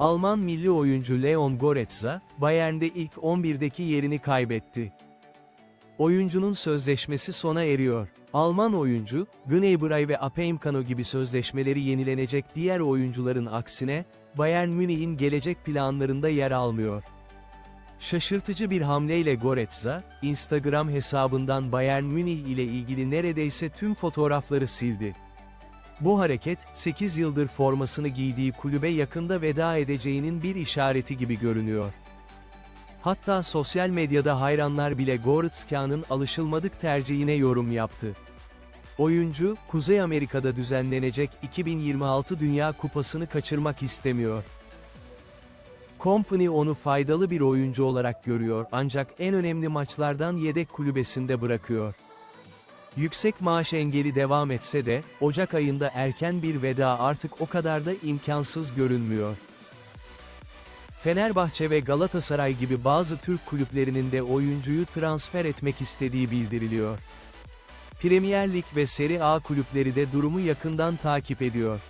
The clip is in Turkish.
Alman milli oyuncu Leon Goretzka, Bayern'de ilk 11'deki yerini kaybetti. Oyuncunun sözleşmesi sona eriyor. Alman oyuncu, Gnabry ve Upamecano gibi sözleşmeleri yenilenecek diğer oyuncuların aksine, Bayern Münih'in gelecek planlarında yer almıyor. Şaşırtıcı bir hamleyle Goretzka, Instagram hesabından Bayern Münih ile ilgili neredeyse tüm fotoğrafları sildi. Bu hareket, 8 yıldır formasını giydiği kulübe yakında veda edeceğinin bir işareti gibi görünüyor. Hatta sosyal medyada hayranlar bile Goretzka'nın alışılmadık tercihine yorum yaptı. Oyuncu, Kuzey Amerika'da düzenlenecek 2026 Dünya Kupası'nı kaçırmak istemiyor. Company onu faydalı bir oyuncu olarak görüyor ancak en önemli maçlardan yedek kulübesinde bırakıyor. Yüksek maaş engeli devam etse de, Ocak ayında erken bir veda artık o kadar da imkansız görünmüyor. Fenerbahçe ve Galatasaray gibi bazı Türk kulüplerinin de oyuncuyu transfer etmek istediği bildiriliyor. Premier Lig ve Serie A kulüpleri de durumu yakından takip ediyor.